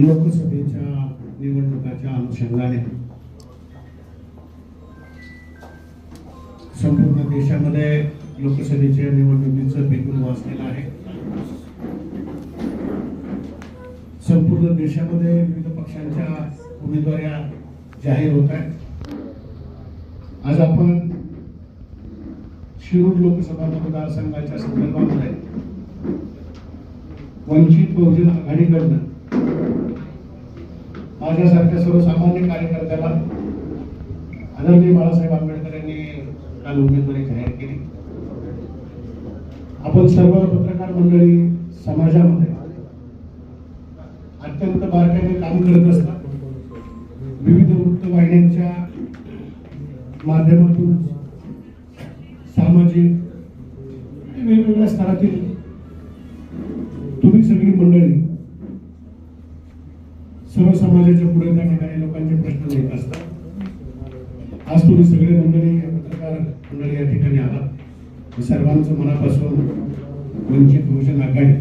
लोकसभेच्या निवडणुकाच्या अनुषंगाने संपूर्ण देशामध्ये लोकसभेच्या निवडणुकीचं बिगुल वाचलेलं आहे. संपूर्ण देशामध्ये विविध पक्षांच्या उमेदवाऱ्या जाहीर होत आहेत. आज आपण शिरूर लोकसभा मतदारसंघाच्या संदर्भामध्ये वंचित बहुजन आघाडीकडनं माझ्यासारख्या सर्वसामान्य कार्यकर्त्याला आदरणीय बाळासाहेब आंबेडकर यांनी काल उमेदवारी जाहीर केली. आपण सर्व पत्रकार मंडळी समाजामध्ये अत्यंत बारकाईने काम करत असतात विविध वृत्तवाहिन्यांच्या माध्यमातून सर्व समाजाच्या पुढे त्या ठिकाणी लोकांचे प्रश्न येत असतात. आज तुम्ही सगळे मंडळी पत्रकार मंडळी या ठिकाणी आलात. सर्वांचं मनापासून वंचित बहुजन आघाडी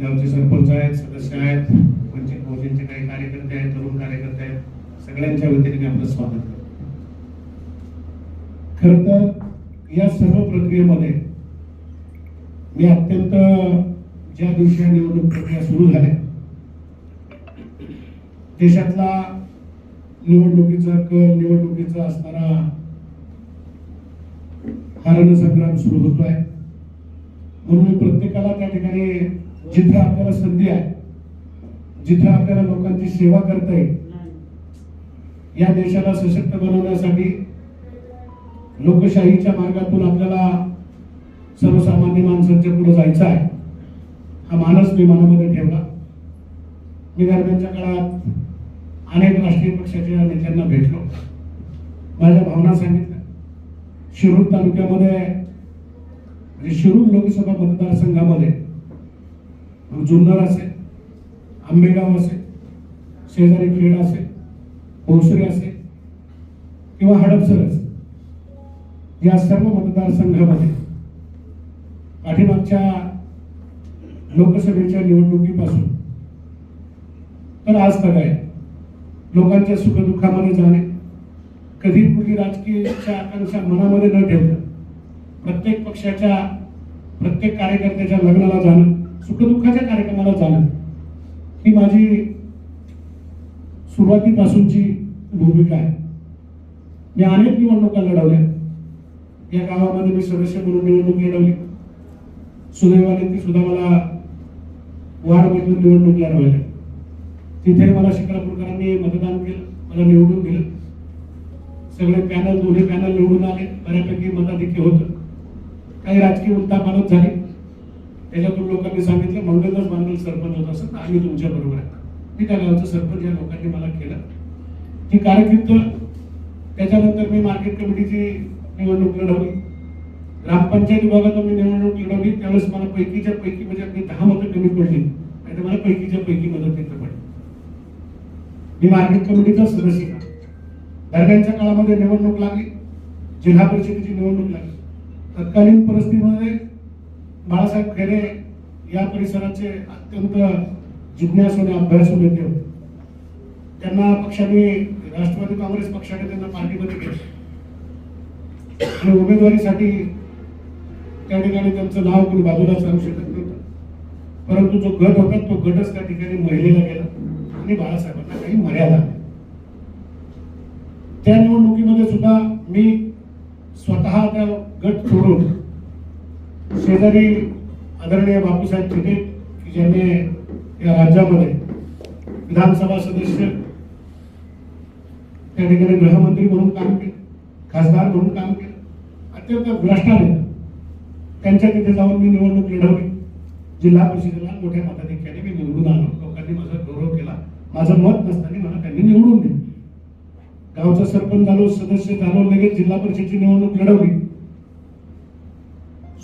गावचे सरपंच आहेत सदस्य आहेत वंचित बहुजनचे काही कार्यकर्ते आहेत तरुण कार्यकर्ते आहेत सगळ्यांच्या वतीने मी आपलं स्वागत करतो. खर तर या सर्व प्रक्रियेमध्ये मी अत्यंत ज्या दिवशी निवडणूक प्रक्रिया सुरू झाल्या देशातला निवडणुकीचा कल निवडणुकीचा असणारा हरण संग्राम सुरू होतोय. म्हणून प्रत्येकाला त्या ठिकाणी जिथे आपल्याला संधी आहे जिथं आपल्याला लोकांची सेवा करता येईल या देशाला सशक्त बनवण्यासाठी लोकशाहीच्या मार्गातून आपल्याला सर्वसामान्य माणसांच्या पुढे जायचं आहे. हा मानस मी मनामध्ये ठेवला. मी दरम्यानच्या काळात अनेक राष्ट्रीय पक्षाच्या नेत्यांना भेटलो. माझ्या भावना सांगितल्या. शिरूर तालुक्यामध्ये म्हणजे शिरूर लोकसभा मतदारसंघामध्ये मग जुन्नर असेल आंबेगाव असेल शेजारी खेड असेल भोसरे असेल किंवा हडपसर असेल या सर्व मतदारसंघामध्ये पाठीमागच्या लोकसभेच्या निवडणुकीपासून तर आज तक आहे. लोकांच्या सुखदुःखामध्ये जाणे. कधी कुठली राजकीयच्या आकांक्षा मनामध्ये न ठेवणं. प्रत्येक पक्षाच्या प्रत्येक कार्यकर्त्याच्या लग्नाला जाणं सुखदुःखाच्या कार्यक्रमाला जाणं. ही माझी सुरुवातीपासूनची भूमिका आहे. मी अनेक निवडणुका लढवल्या. या गावामध्ये मी सदस्य म्हणून निवडणूक लढवली. सुदैवाने ती सुद्धा मला वार्डमधून निवडणूक लढवल्या तिथे मला शिक्रापूरकरांनी मतदान केलं मला निवडून दिलं. सगळे पॅनल दोन्ही पॅनल निवडून आले बऱ्यापैकी मताधिक्य होतं. काही राजकीय उलटापालट झाली. त्याच्यातून लोकांनी सांगितलं मंगलदास बांधल सरपंच होत असत आम्ही तुमच्या बरोबर आहे. मी त्या गावचं सरपंच या लोकांनी मला केलं. ती कारकीर्द त्याच्यानंतर मी मार्केट कमिटीची निवडणूक लढवली. ग्रामपंचायत विभागात मी निवडणूक लढवली. त्यावेळेस मला पैकीच्या पैकी म्हणजे अगदी दहा मतं कमी पडली. आणि मला पैकीच्या पैकी मदत तिथं पडली मी मार्केट कमिटीचा सदस्य दरम्यानच्या काळामध्ये निवडणूक लागली. जिल्हा परिषदेची निवडणूक लागली. तत्कालीन परिस्थितीमध्ये बाळासाहेब खेरे या परिसराचे अत्यंत जिज्ञास आणि अभ्यासू नेते होते. त्यांना पक्षाने राष्ट्रवादी काँग्रेस पक्षाने त्यांना पार्टीमध्ये केलं आणि उमेदवारीसाठी त्या ठिकाणी त्यांचं नाव कोणी बाजूला सांगू शकत नव्हतं. परंतु जो गट होता तो गटच त्या ठिकाणी महिलेला गेला. आणि बाळासाहेबांना काही मर्यादा त्या निवडणुकीमध्ये सुद्धा मी स्वतः त्या गट सोडून शेजारी आदरणीय बापूसाहेब थिटे की ज्यांनी या राज्यामध्ये विधानसभा सदस्य त्या ठिकाणी गृहमंत्री म्हणून काम केलं खासदार म्हणून काम केलं अत्यंत भ्रष्टा त्यांच्या तिथे जाऊन मी निवडणूक लढवली. जिल्हा परिषदेला मोठ्या मताधिक्याने मी निवडून आलो. लोकांनी माझं माझं मत नसताना मला त्यांनी निवडून दिलं. गावचा सरपंच झालो सदस्य झालो लगेच जिल्हा परिषदेची निवडणूक लढवली.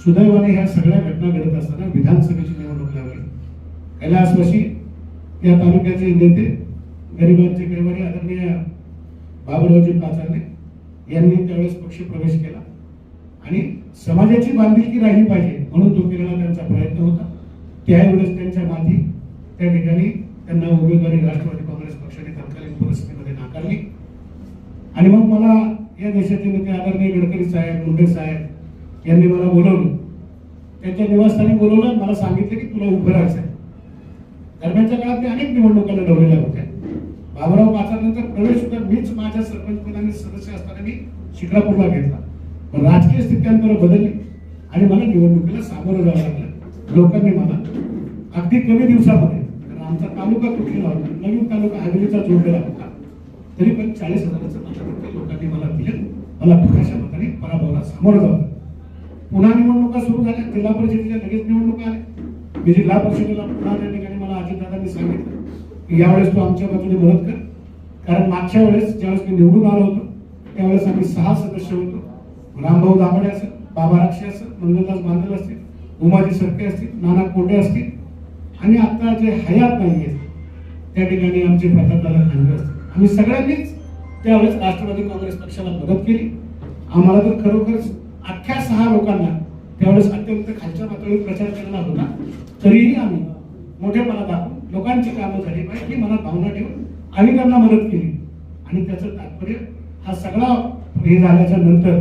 सुदैवाने ह्या सगळ्या घटना घडत असताना विधानसभेची निवडणूक लागली कैलासवाशी या तालुक्याचे नेते गरिबांचे कैवारी आदरणीय बाबुरावजी पाचारणे यांनी त्यावेळेस पक्ष प्रवेश केला. आणि समाजाची बांधिलकी राहिली पाहिजे म्हणून तो केलेला त्यांचा प्रयत्न होता. त्यावेळेस त्यांच्या माथी त्या ठिकाणी त्यांना उमेदवारी राष्ट्रवादी काँग्रेस पक्षाने तत्कालीन परिस्थितीमध्ये नाकारली. आणि मग मला या देशाचे नेते आदरणीय गडकरी साहेब मुंडे साहेब यांनी मला बोलवलं. त्यांच्या निवासस्थानी बोलवलं. मला सांगितलं की तुला उभं राहायचं आहे दरम्यानच्या काळात मी अनेक निवडणुका लढवलेल्या होत्या. बाबुराव पाचारनंतर प्रवेश सुद्धा मीच माझ्या सरपंच पदाने सदस्य असताना मी शिक्रापूरला घेतला. पण राजकीय स्थित्यांतर बदलली. आणि मला निवडणुकीला सामोरं जावं लागलं. लोकांनी मला अगदी कमी दिवसामध्ये आमचा तालुका तुटलेला होता? नवीन तालुका हवेलीचा जोडलेला होता. तरी पण चाळीस हजाराचं मताधिक्य लोकांनी मला दिलं. मला पुण्याच्या मताने पराभवाला सामोरं जावं. पुन्हा निवडणुका सुरू झाल्या. जिल्हा परिषदेच्या लगेच निवडणुका आल्या. मी जिल्हा परिषदेला पुन्हा त्या ठिकाणी मला अजितदादांनी सांगितलं की यावेळेस तू आमच्या बाजूने मदत कर. कारण मागच्या वेळेस ज्यावेळेस मी निवडून आलो होतो त्यावेळेस आम्ही सहा सदस्य होतो. रामभाऊ दाभाडे असेल बाबा राक्षे असेल मंगलदास बांधल असतील उमाजी सरके असतील नाना कोंडे असतील आणि आता जे हयात नाही आहेत त्या ठिकाणी आमचे प्रतापदादा खांडे असतील आम्ही सगळ्यांनीच त्यावेळेस राष्ट्रवादी काँग्रेस पक्षाला मदत केली. आम्हाला तर खरोखरच अख्ख्या सहा लोकांना त्यावेळेस अत्यंत खालच्या पातळीवर प्रचार करणार होता. तरीही आम्ही मोठेपणा दाखवून लोकांची कामं झाली पाहिजे ही मनात भावना ठेवून आम्ही त्यांना मदत केली. आणि त्याचं तात्पर्य हा सगळा हे झाल्याच्यानंतर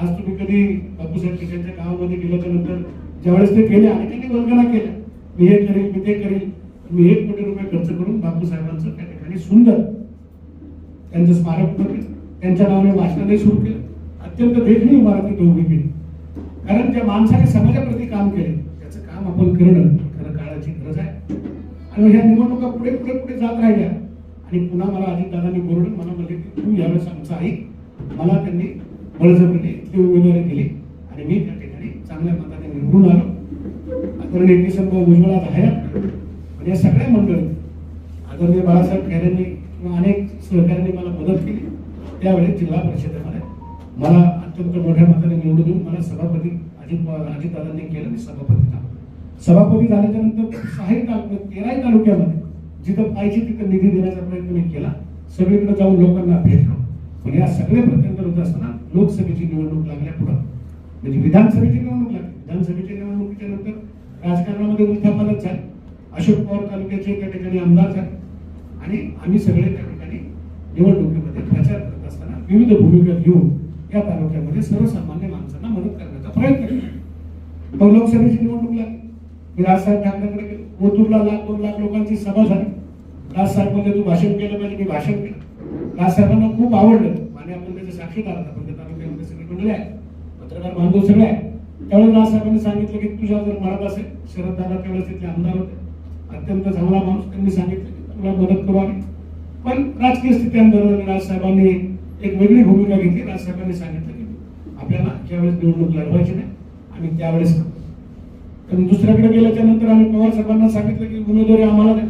आज तुम्ही कधी बापूसाहेब टिकांच्या गावामध्ये गेल्याच्यानंतर ज्यावेळेस ते गेले आणि त्यांनी वल्गना केल्या. मी हे करेल मी ते करेल. मी एक कोटी रुपये खर्च करून बापूसाहेबांचं त्या ठिकाणी सुंदर त्यांचं स्मारक उभं केलं. त्यांच्या नावाने वाचनालय सुरू केलं. अत्यंत देखणी इमारत तिथे उभी केली कारण त्या माणसाने समाजाप्रती काम केले. त्याचं काम आपण करणं खरं काळाची गरज आहे. आणि ह्या निवडणुका पुढे पुढे पुढे जात राहिल्या. आणि पुन्हा मला अजितदादांनी बोलवलं मला म्हणले की तू यावेळेस आमचा आई मला त्यांनी बळजबरीने ती उमेदवारी दिली. आणि मी त्या ठिकाणी चांगल्या मताने निवडून आलो. आदरणीय किसन उज्ज्वला हयात आणि या सगळ्या मंडळी आदरणीय बाळासाहेब खैरेंनी किंवा अनेक सहकाऱ्यांनी मला मदत केली. त्यावेळेस जिल्हा परिषदेमध्ये मला अत्यंत मोठ्या मताने निवडून येऊन मला सभापती अजित अजितदादांनी केलं मी सभापती झालो सभापती झाल्याच्यानंतर सहाही तालुक्यात तेराही तालुक्यामध्ये जिथं पाहिजे तिथं निधी देण्याचा प्रयत्न मी केला. सगळीकडे जाऊन लोकांना भेटलो पण या सगळे प्रत्यंत होत असताना लोकसभेची निवडणूक लागल्या पुढं. म्हणजे विधानसभेची निवडणूक लागली. विधानसभेच्या निवडणुकीच्या नंतर राजकारणामध्ये उलथापालथ झाले. अशोक पवार तालुक्याचे त्या ठिकाणी आमदार झाले. आणि आम्ही सगळे त्या ठिकाणी निवडणुकीमध्ये प्रचार करत असताना विविध भूमिका घेऊन या तालुक्यामध्ये सर्वसामान्य माणसांना मदत करण्याचा प्रयत्न केला. मग लोकसभेची निवडणूक लागली. मी राजसाहेब ठाकरेकडे गेलो. ओतूरला लाख दोन लाख लोकांची सभा झाली. राजसाहेबमध्ये म्हणजे तू भाषण केलं पाहिजे मी भाषण केलं. राजसाहेबांना खूप आवडलं. आणि आपण त्याचे साक्षीदार आहात. आपण त्या तालुक्यामध्ये सगळे मंडळी आहे पत्रकार बांधव सगळे आहेत. त्यावेळेस राजसाहेबांनी सांगितलं की तुझ्या जर म्हणत असेल शरद दादा त्यावेळेस तिथले आमदार होते. अत्यंत चांगला माणूस त्यांनी सांगितलं की तुला मदत करू आम्ही. पण राजकीय स्थित्यांबरोबर राजसाहेबांनी एक वेगळी भूमिका घेतली. राजसाहेबांनी सांगितलं की आपल्याला ज्यावेळेस निवडणूक लढवायची नाही आम्ही त्यावेळेस पण दुसऱ्याकडे गेल्याच्यानंतर आम्ही पवार साहेबांना सांगितलं की उमेदवारी आम्हाला द्या.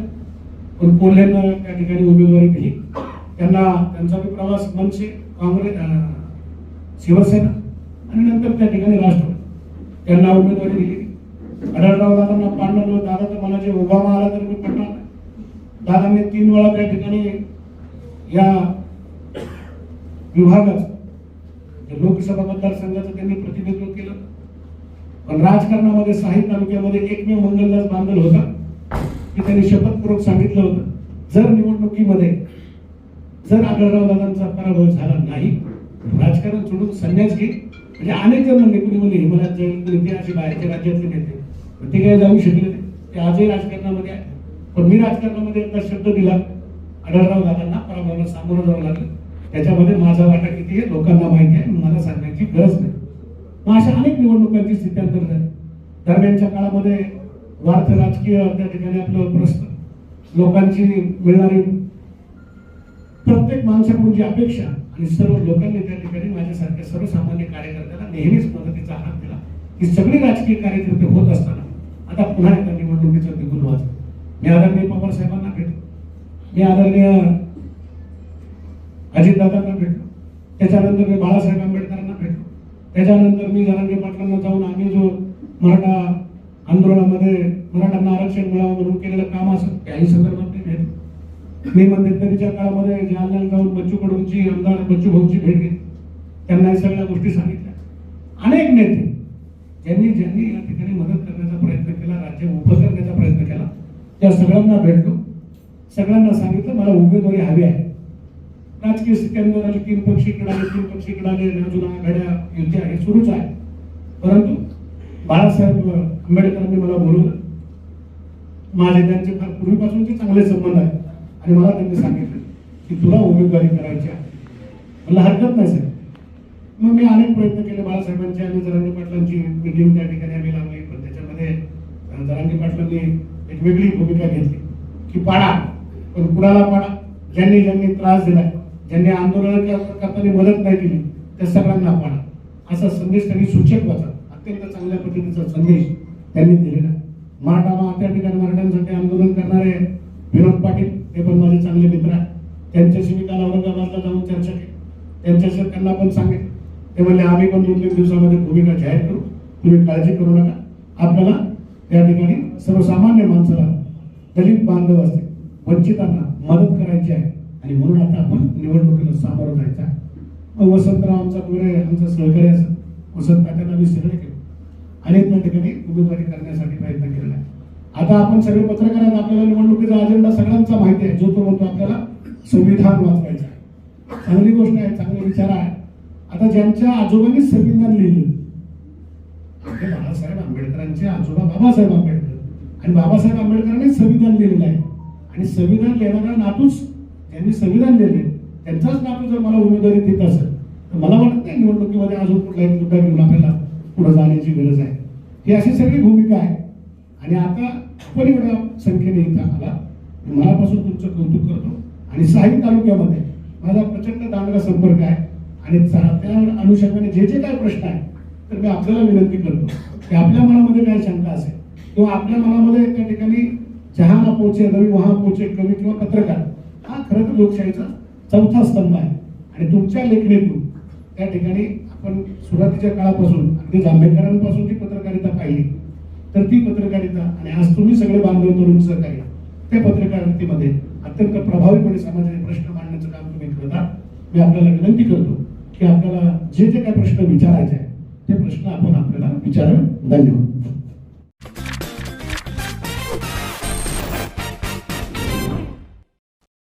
पण कोल्हेनं त्या ठिकाणी उमेदवारी दिली. त्यांना त्यांचा प्रवास मनसे काँग्रेस शिवसेना आणि नंतर त्या ठिकाणी राष्ट्रवादी. त्यांना उमेदवारी दिली. आढळराव दादांना पांडव दादा तर मला जे ओबामा आला तर मी पटणार दादा मी तीन वेळा त्या ठिकाणी या विभागाचं लोकसभा मतदारसंघाचं त्यांनी प्रतिनिधित्व केलं. पण राजकारणामध्ये साही तालुक्यामध्ये एकमेव मंगलदास बांधल होता. की त्यांनी शपथपूर्वक सांगितलं होतं. जर निवडणुकीमध्ये जर आढळराव दादांचा पराभव झाला नाही राजकारण सोडून संन्यास घेईल म्हणजे अनेक जण म्हणले कुणी म्हणले हिमालयात जाईल कुणी ते असे बाहेरच्या राज्यातले नेते. पण ते काही जाऊ शकले ते आजही राजकारणामध्ये आहे पण मी राजकारणामध्ये एकदा शब्द दिला. आढळराव दादांना पराभवाला सामोरं जावं लागलं. त्याच्यामध्ये माझा वाटा किती आहे लोकांना माहिती आहे मला सांगण्याची गरज नाही. मग अशा अनेक निवडणुकांची स्थित्यांतर झाली. दरम्यानच्या काळामध्ये वार्थ राजकीय त्या ठिकाणी आपलं प्रश्न. लोकांची मिळणारी प्रत्येक माणसाकडून जी अपेक्षा आणि सर्व लोकांनी त्या ठिकाणी माझ्यासारख्या सर्वसामान्य कार्यकर्त्याला नेहमीच मदतीचा हात दिला. ही सगळी राजकीय कार्यकर्ते होत असताना आता पुन्हा एकदा निवडणुकीचं बिगुल वाचलं मी आदरणीय पवार साहेबांना भेटलो. मी आदरणीय अजितदादांना भेटलो. त्याच्यानंतर मी बाळासाहेब आंबेडकरांना भेटलो. त्याच्यानंतर मी जरांगे पाटलांना जाऊन आम्ही जो मराठा आंदोलनामध्ये मराठ्यांना आरक्षण मिळावं म्हणून केलेलं काम असं त्याही संदर्भात मी भेटलो. मी मध्यंतरीच्या काळामध्ये जालन्याला जाऊन बच्चू कडूंची आमदार बच्चू भाऊची भेट घेतली त्यांना या सगळ्या गोष्टी सांगितल्या. अनेक नेते ज्यांनी ज्यांनी या ठिकाणी मदत करण्याचा प्रयत्न केला राज्य उभं करण्याचा प्रयत्न केला त्या सगळ्यांना भेटलो. सगळ्यांना सांगितलं मला उमेदवारी हवी आहे. राजकीय स्थित्यांवर आले तीन पक्ष इकडे आले तीन पक्ष इकडे आले अजून आघाड्या युती हे सुरूच आहे. परंतु बाळासाहेब आंबेडकरांनी मला बोलवलं. माझे त्यांचे फार पूर्वीपासूनचे चांगले संबंध आहेत. आणि मला त्यांनी सांगितलं की तुला उमेदवारी करायची आहे. मला हरकत नाही सर मग मी अनेक प्रयत्न केले बाळासाहेबांची आणि जरांगी पाटलांची मीटिंग त्या ठिकाणी आम्ही लावली. पण त्याच्यामध्ये अं, जरांगी पाटलांनी एक वेगळी भूमिका घेतली की पाडा. पण कुणाला पाडा? ज्यांनी ज्यांनी त्रास दिला ज्यांनी आंदोलन करताना मदत नाही केली त्या सगळ्यांना पाडा. असा संदेश त्यांनी सूचक वाचा अत्यंत चांगल्या पद्धतीचा संदेश त्यांनी दिलेला मराठा त्या ठिकाणी मराठ्यांसाठी आंदोलन करणारे विनोद पाटील हे पण माझे चांगले मित्र आहेत. त्यांच्याशी मी काल औरंगाबादला जाऊन चर्चा केली. त्यांच्याशी त्यांना पण सांगेल ते म्हणले आम्ही पण दोन तीन दिवसामध्ये भूमिका जाहीर करू. तुम्ही काळजी करू नका. आपल्याला त्या ठिकाणी सर्वसामान्य माणसाला दलित बांधव असते वंचितांना मदत करायची आहे. आणि म्हणून आता आपण निवडणुकीला सामोरं जायचं आहे. मग वसंतराव आमचा पुढे आमचा सहकारी असं वसंत तात्यांना मी सगळे केलं. अनेक त्या ठिकाणी उमेदवारी करण्यासाठी प्रयत्न केलेला आहे आता आपण सगळे पत्रकार आहेत आपल्याला निवडणुकीचा अजेंडा सगळ्यांचा माहिती आहे. जो तो म्हणतो आपल्याला संविधान वाचवायचं आहे. चांगली गोष्ट आहे चांगले विचार आहे. आता ज्यांच्या आजोबांनी संविधान लिहिलं ते बाळासाहेब आंबेडकरांचे आजोबा बाबासाहेब आंबेडकर. आणि बाबासाहेब आंबेडकरांनी संविधान लिहिलेलं आहे. आणि संविधान लिहिणाऱ्या नातूच त्यांनी संविधान लिहिले त्यांचाच नातू जर मला उमेदवारी देत असेल तर मला वाटत नाही निवडणुकीमध्ये अजून कुठलाही मुद्दा घेऊन आपल्याला पुढे जाण्याची गरज आहे. ही अशी सगळी भूमिका आहे. आणि आता पण एवढ्या संख्येने इथं आला? मनापासून तुमचं कौतुक करतो. आणि साहिब तालुक्यामध्ये माझा प्रचंड दांडगा संपर्क आहे. आणि त्या अनुषंगाने जे जे काय प्रश्न आहे तर मी आपल्याला विनंती करतो. की आपल्या मनामध्ये काय शंका असेल किंवा आपल्या मनामध्ये त्या ठिकाणी जहा ना पोचे रवी वहा पोचे कवी किंवा पत्रकार हा खरं तर लोकशाहीचा चौथा स्तंभ आहे. आणि तुमच्या लेखणीतून त्या ठिकाणी आपण सुरुवातीच्या काळापासून अगदी जांभेकरांपासून जी पत्रकारिता पाहिली तर ती पत्रकारिता आणि आज तुम्ही सगळे बांधव तरुण सहकारी त्या पत्रकारितेमध्ये अत्यंत प्रभावीपणे समाजाचे प्रश्न मांडण्याचं काम तुम्ही करता मी आपल्याला विनंती करतो की आपल्याला जे जे काही प्रश्न विचारायचे आहेत ते प्रश्न आपण आपल्याला विचारावे. धन्यवाद.